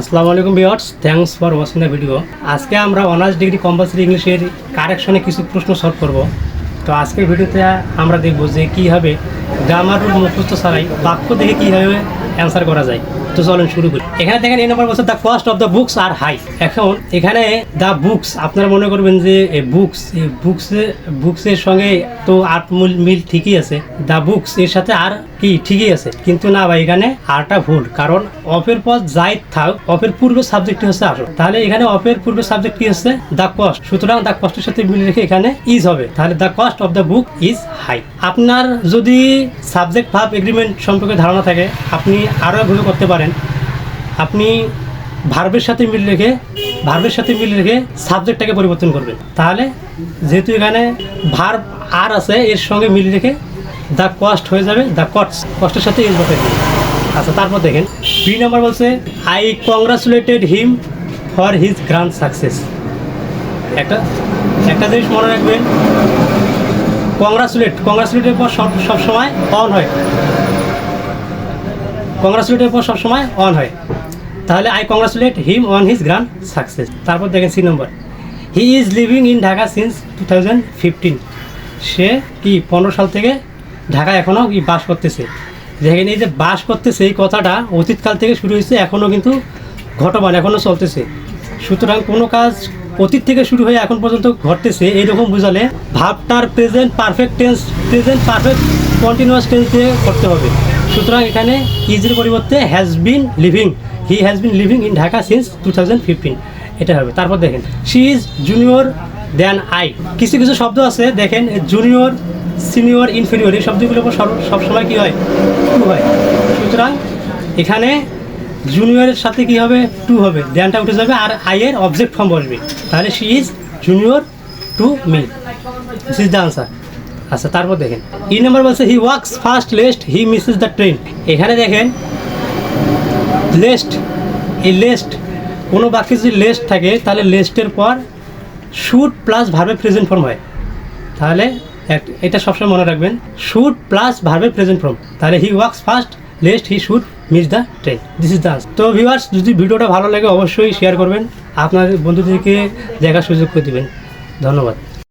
আসসালামু আলাইকুম viewers thanks for watching the video আজকে আমরা অনার্স ডিগ্রি কম্পালসারি ইংলিশের কারেকশনে কিছু প্রশ্ন সলভ করব। তো আজকের ভিডিওতে আমরা দেখব যে কীভাবে গ্রামার রুল মুখস্থ ছাড়াই বাক্য দেখে কীভাবে অ্যান্সার করা যায়। তো চলেন শুরু করি। এখানে দেখেন এই নম্বর বলছে the cost of the books are high এখন এখানে দ্য বুকস আপনারা মনে করবেন যে বুকস বুকসে বুকসের সঙ্গে তো আর্ট মিল মিল ঠিকই আছে। দ্য বুকস এর সাথে আর কি ঠিকই আছে। কিন্তু না ভাই, এখানে আরটা ভুল, কারণ অফের পর যাই থাক অফের পূর্বে সাবজেক্ট হচ্ছে আসল। তাহলে এখানে অফের পূর্বে সাবজেক্ট কি হচ্ছে দ্য কস্ট সুতরাং দ্য কস্টের সাথে মিল রেখে এখানে ইজ হবে। তাহলে the cost of the book is high আপনার যদি সাবজেক্ট ভাব এগ্রিমেন্ট সম্পর্কে ধারণা থাকে, আপনি আরও ভুল করতে পারেন। আপনি ভার্বের সাথে মিল রেখে, ভার্বের সাথে মিল রেখে সাবজেক্টটাকে পরিবর্তন করবেন। তাহলে যেহেতু এখানে ভার্ব আর আছে, এর সঙ্গে মিল রেখে দ্য কস্ট হয়ে যাবে, দ্য কস্ট, কস্টের সাথে বসে দিন আচ্ছা তারপর দেখেন বি নাম্বার বলছে I congratulated him for his grand success একটা একটা জিনিস মনে রাখবেন কংগ্রাচুলেট কংগ্রাচুলেটের পর সব সবসময় অন হয়। কংগ্রাচুলেটের পর সবসময় অন হয়। তাহলে I congratulate him on his grand success তারপর দেখেন C number he is living in Dhaka since two thousand fifteen সে কি পনেরো সাল থেকে ঢাকা এখনও কি বাস করতেছে। দেখেন এই যে বাস করতেছে, এই কথাটা অতীতকাল থেকে শুরু হয়েছে এখনও কিন্তু ঘটমান এখনও চলতেছে। সুতরাং কোনো কাজ অতীত থেকে শুরু হয়ে এখন পর্যন্ত ঘটতেছে, এইরকম বোঝালে ভাবটার present perfect tense present perfect continuous tense দিয়ে করতে হবে। সুতরাং এখানে ইজের পরিবর্তে has been living he has been living in Dhaka since two thousand fifteen এটা হবে। তারপর দেখেন she is junior then I কিছু কিছু শব্দ আছে, দেখেন জুনিয়র সিনিয়র ইনফিনিয়র এই সব- সবসময় কী হয়? টু হয়। সুতরাং এখানে জুনিয়রের সাথে কি হবে? টু হবে। দেনটা উঠে যাবে আর আইয়ের অবজেক্ট ফর্ম বসবে। তাহলে she is junior to me this is the answer আচ্ছা তারপর দেখেন। ই নাম্বার বলছে he works first lest he misses the train এখানে দেখেন লেস্ট এই লেস্ট কোনো বাক্যে যদি লেস্ট থাকে, তাহলে লেস্টের পর শুট প্লাস ভার্বে প্রেজেন্ট ফর্ম হয়। তাহলে এটা সবসময় মনে রাখবেন শুট প্লাস ভার্বে প্রেজেন্ট ফর্ম তাহলে he works fast lest he should miss the train this is the তো ভিউয়ার্স যদি ভিডিওটা ভালো লাগে, অবশ্যই শেয়ার করবেন। আপনার বন্ধুদেরকে দেখার সুযোগ করে দেবেন। ধন্যবাদ।